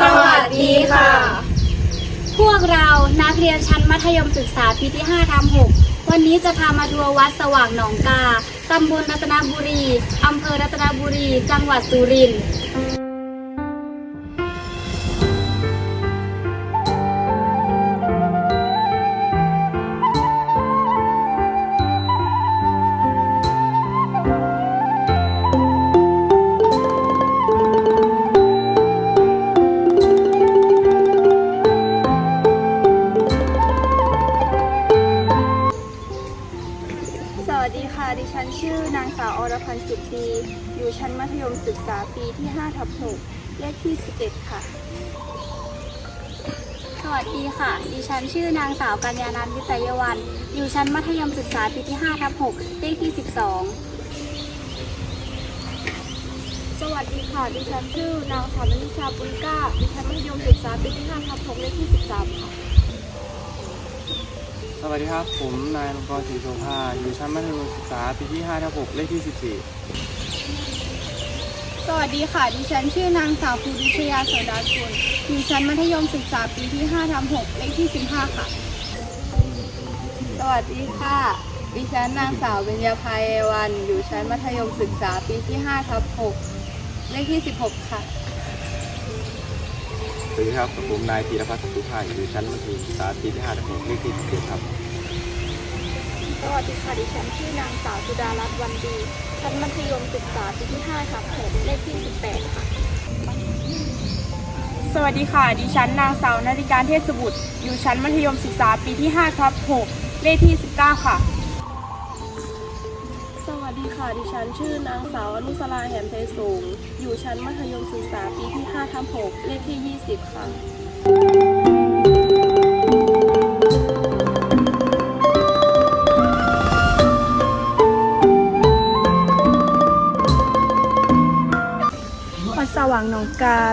สวัสดีค่ะ พวกเรานักเรียนชั้นมัธยมศึกษาปีที่5ทับ6วันนี้จะพามาทัวร์วัดสว่างหนองกา ตำบลรัตนบุรี อำเภอรัตนบุรี จังหวัดสุรินทร์ ชื่อนางสาวกัญญานันท์วิตยวัน อยู่ชั้นมัธยมศึกษาปีที่5ทับ6เลขที่ 12 สวัสดีค่ะ ดิฉันชื่อนางสาวนนิชาบุญก้า ดิฉันมัธยมศึกษาปีที่5ทับ6เลขที่ 13 ค่ะ สวัสดีครับ ผมนายมังกรศรีโสภาอยู่ชั้นมัธยมศึกษาปีที่5ทับ6เลขที่ สวัสดีค่ะ ดิฉันชื่อนางสาวภูริชยาโสดากุลอยู่ชั้นมัธยมศึกษาปีที่5ทับ6เลขที่ 15 ค่ะ สวัสดีค่ะ ดิฉันนางสาวเบญญาภายเอวัน อยู่ชั้นมัธยมศึกษาปีที่5ทับ6เลขที่ 16 ค่ะ44สวัสดีครับผมนายธีรพัฒน์สันตุภาอยู่ชั้นมัธยมศึกษาปีที่5ทับ6เลขที่17ครับ สวัสดีค่ะดิฉันชื่อนางสาวสุดารัตน์วันดีชั้นมัธยมศึกษาปีที่5ทับ6เลขที่ 18 ค่ะ สวัสดีค่ะ ดิฉันนางสาวนาฬิการเทศบุตร อยู่ชั้นมัธยมศึกษาปีที่5ทับ6เลขที่ 19 ค่ะ สวัสดีค่ะ ดิฉันชื่อนางสาวอนุสราแหมไทยสูง อยู่ชั้นมัธยมศึกษาปีที่5ทับ6เลขที่ 20 ค่ะ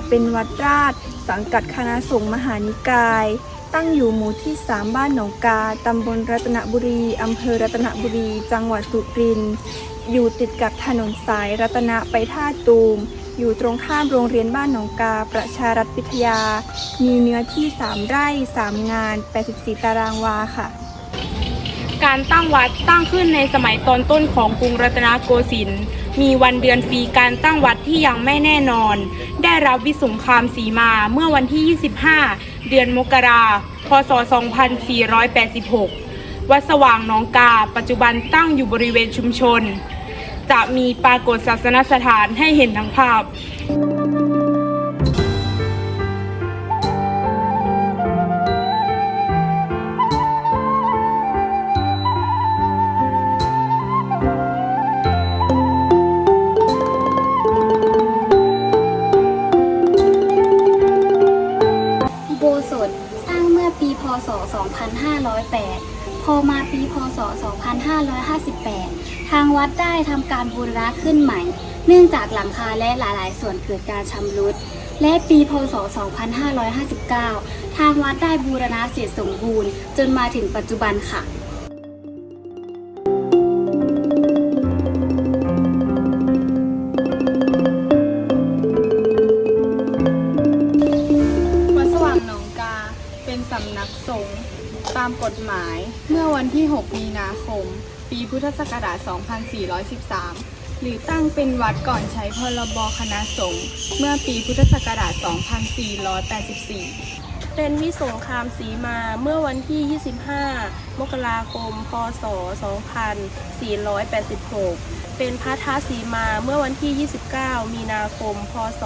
เป็นวัดราช สังกัดคณะสงฆ์มหานิกาย ตั้งอยู่หมู่ที่ 3 บ้านหนองกา ตำบลรัตนบุรี อำเภอรัตนบุรี จังหวัดสุรินทร์ อยู่ติดกับถนนสายรัตนะไปท่าตูม อยู่ตรงข้ามโรงเรียนบ้านหนองกา ประชารัฐวิทยา มีเนื้อที่ 3 ไร่ 3 งาน 84 ตารางวาค่ะการตั้งวัดตั้งขึ้นในสมัยตอนต้นของกรุงรัตนโกสินทร์มีวันเดือนปีการตั้งวัดที่ยังไม่แน่นอน ได้รับวิสงครามสีมาเมื่อวันที่ 25 เดือนมกราพศ 2486 วัดสว่างหนองกา ปัจจุบันตั้งอยู่บริเวณชุมชน จะมีปรากฏศาสนสถานให้เห็นทั้งภาพ 2508 พอมาปีพศ 2558 ทางวัดได้ทำการบูรณะขึ้นใหม่ เนื่องจากหลังคาและหลาย ๆ ส่วนเกิดการชำรุด และปีพศ 2559 ทางวัดได้บูรณะเสร็จสมบูรณ์ จนมาถึงปัจจุบันค่ะวัดสว่างหนองกาเป็นสำนักสงฆ์ ตามกฎหมายเมื่อวันที่ 6 มีนาคม ปีพุทธศักราช 2413 หรือตั้งเป็นวัดก่อนใช้พรบคณะสงฆ์เมื่อปีพุทธศักราช 2484 เป็นวิสงครามสีมาเมื่อวันที่ 25 มกราคม พศ 2486 เป็นพระท้าสีมาเมื่อวันที่ 29 มีนาคม พศ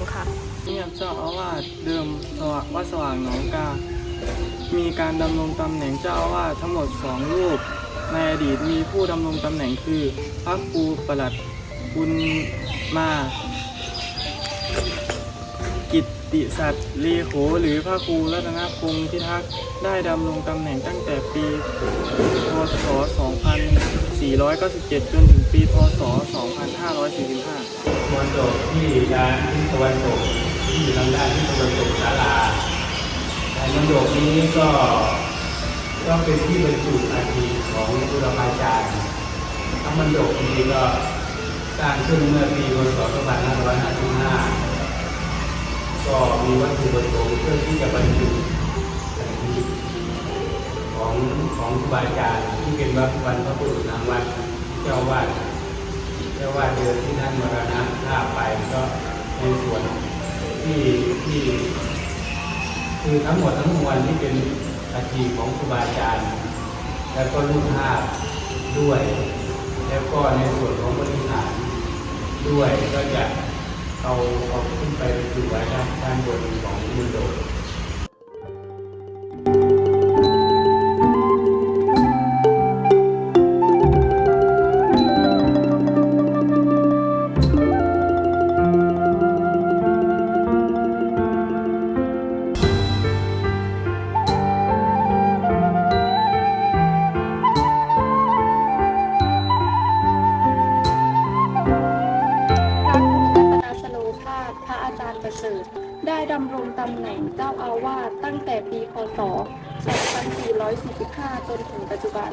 2492 ค่ะ นี่ครับเจ้าอาวาสเดิมสว่างวัดสว่างหนองกา มีการดำรงตำแหน่งเจ้าอาวาสทั้งหมด2รูป ในอดีตมีผู้ดำรงตำแหน่งคือ พระครูประหลัดบุญมา กิตติสัตว์เลโขหรือพระครูรัตนพงศ์พิทักษ์ได้ดำรงตำแหน่งตั้งแต่ปีพศ 2497 จนถึงปีพศ 2545 วันตกที่ด้านทิศตะวันตก ที่อยู่ทางด้านทิศตะวันตกศาลาแต่มณฑปนี้ก็ก็เป็นที่บรรจุอาทิของบุรพาจารย์ทั้งมณฑปนี้ก็สร้างขึ้นเมื่อปีพศ2555มีวัตถุประสงค์เพื่อที่จะบรรจุอัฐิของของครูบาอาจารย์ที่เป็นวัดวันพระบุรุษทางวัดเจ้าวาดเจ้าวาดเดิมที่ท่านมรณะภาพไปก็ในส่วน ที่ที่คือทั้งหมดทั้งมวลที่เป็นอาชีพของครูบาอาจารย์ แล้วก็รูปภาพด้วย แล้วก็ในส่วนของบริหารด้วยก็จะเอาเอาขึ้นไปดูไว้ด้านด้านบนของมือโดด ศ2445 จนถึงปัจจุบัน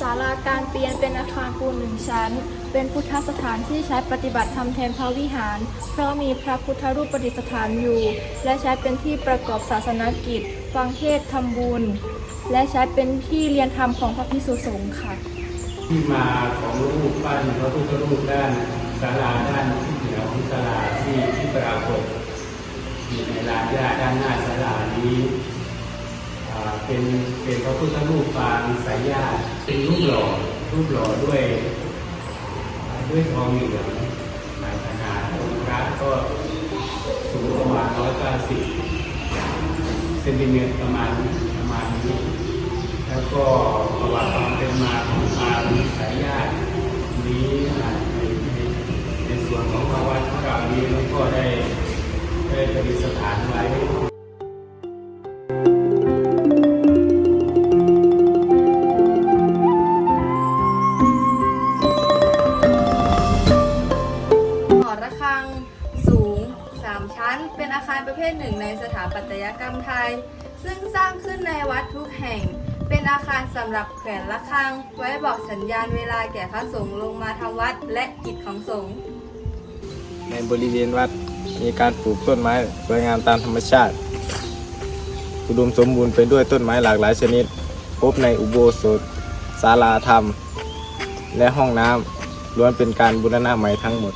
ศาลาการเปลี่ยนเป็นอาคารปูนหนึ่งชั้น เป็นพุทธสถานที่ใช้ปฏิบัติธรรมแทนพระวิหาร เพราะมีพระพุทธรูปประดิษฐานอยู่ และใช้เป็นที่ประกอบศาสนกิจ ฟังเทศทำบุญ และใช้เป็นที่เรียนธรรมของพระพิสุสงฆ์ค่ะ ที่มาของรูปปั้นพระพุทธรูปด้านศาลาด้านที่เหนือของศาลาที่ที่ปรากฏ อยู่ในลานหญ้าด้านหน้าศาลานี้เป็นเป็นพระพุทธรูปปางสายญาติเป็นรูปหล่อรูปหล่อด้วยด้วยทองเหลืองหมายขนาดองค์พระก็สูงประมาณร้อยเก้าสิบเซนติเมตรประมาณประมาณนี้ แล้วก็ประวัติความเป็นมาของปางสายญาตินี้ในในในส่วนของประวัติของเรานี้แล้วก็ได้ ได้ประดิษฐานไว้หอระฆังสูง 3 ชั้น เป็นอาคารประเภทหนึ่งในสถาปัตยกรรมไทย ซึ่งสร้างขึ้นในวัดทุกแห่ง เป็นอาคารสำหรับแขวนระฆัง ไว้บอกสัญญาณเวลาแก่พระสงฆ์ลงมาทำวัดและกิจของสงฆ์ในบริเวณวัด มีการปลูกต้นไม้สวยงามตามธรรมชาติ อุดมสมบูรณ์ไปด้วยต้นไม้หลากหลายชนิด พบในอุโบสถศาลาธรรม และห้องน้ำล้วนเป็นการบูรณะใหม่ทั้งหมด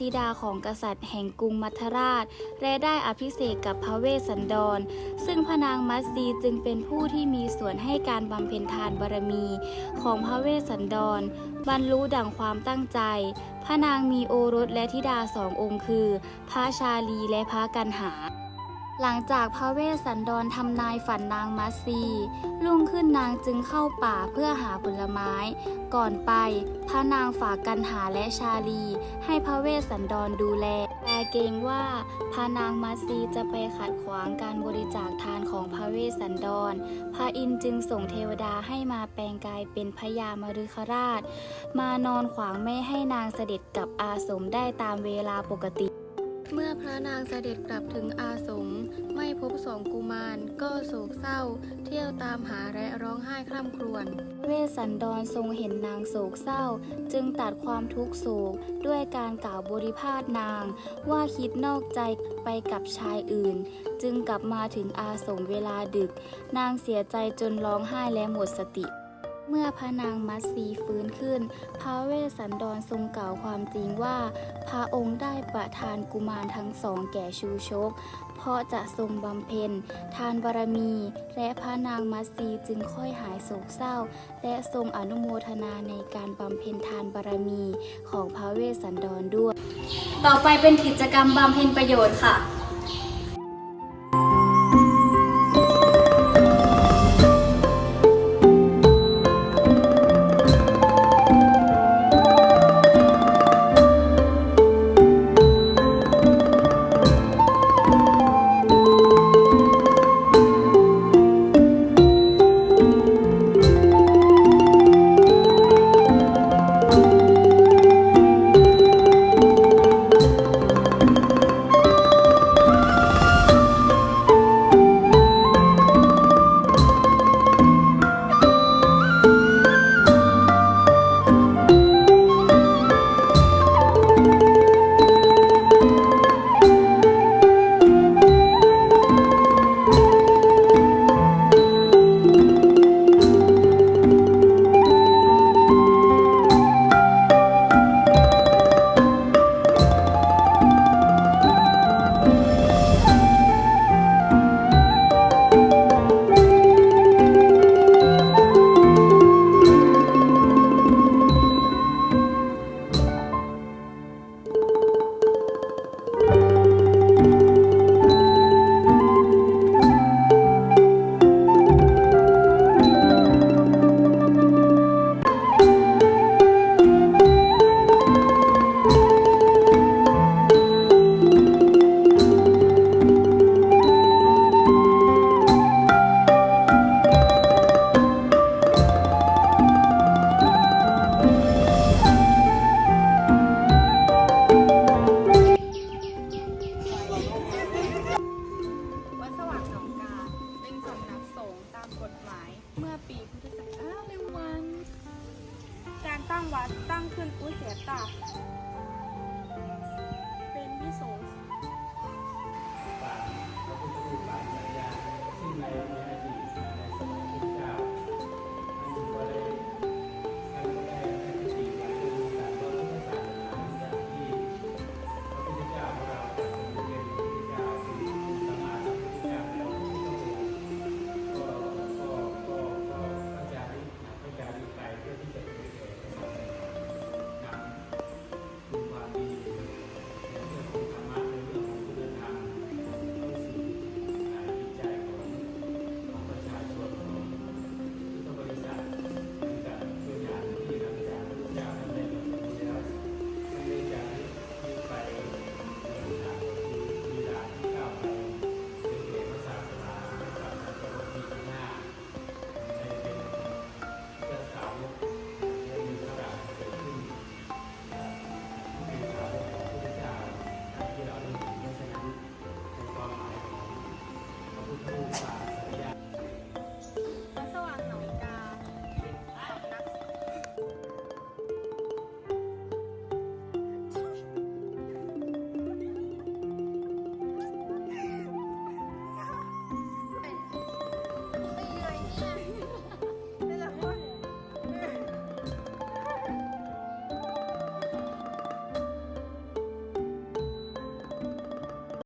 ธิดาของกษัตริย์แห่งกรุงมัทราช และได้อภิเษกกับพระเวสสันดร ซึ่งพระนางมัสดีจึงเป็นผู้ที่มีส่วนให้การบำเพ็ญทานบารมี ของพระเวสสันดร บรรลุดั่งความตั้งใจ พระนางมีโอรสและธิดาสององค์คือ พระชาลีและพระกันหา หลังจากพระเวสสันดรทำนายฝันนางมัสซีรุ่งขึ้นนางจึงเข้าป่าเพื่อหาผลไม้ ก่อนไปพระนางฝากกันหาและชาลี ให้พระเวสสันดรดูแลแต่เกรงว่าพระนางมัสซีจะไปขัดขวางการบริจาคทานของพระเวสสันดร พระอินจึงส่งเทวดาให้มาแปลงกายเป็นพญามฤคราช มานอนขวางไม่ให้นางเสด็จกลับอาสมได้ตามเวลาปกติ เมื่อพระนางเสด็จกลับถึงอาสมไม่พบสองกุมารก็โศกเศร้า เที่ยวตามหาและร้องไห้คร่ำครวญเวสสันดรทรงเห็นนางโศกเศร้า จึงตัดความทุกข์โศกด้วยการกล่าวบริพาทนาง ว่าคิดนอกใจไปกับชายอื่น จึงกลับมาถึงอาสมเวลาดึก นางเสียใจจนร้องไห้และหมดสติ เมื่อพระนางมัตสีฟื้นขึ้น พระเวสสันดรทรงกล่าวความจริงว่า พระองค์ได้ประทานกุมารทั้งสองแก่ชูชก เพราะจะทรงบำเพ็ญ ทานบารมี และพระนางมัตสีจึงค่อยหายโศกเศร้า และทรงอนุโมทนาในการบำเพ็ญทานบารมีของพระเวสสันดรด้วย ต่อไปเป็นกิจกรรมบำเพ็ญประโยชน์ค่ะ วัดตั้งขึ้นอุ้ยเสียตาเป็นพิโส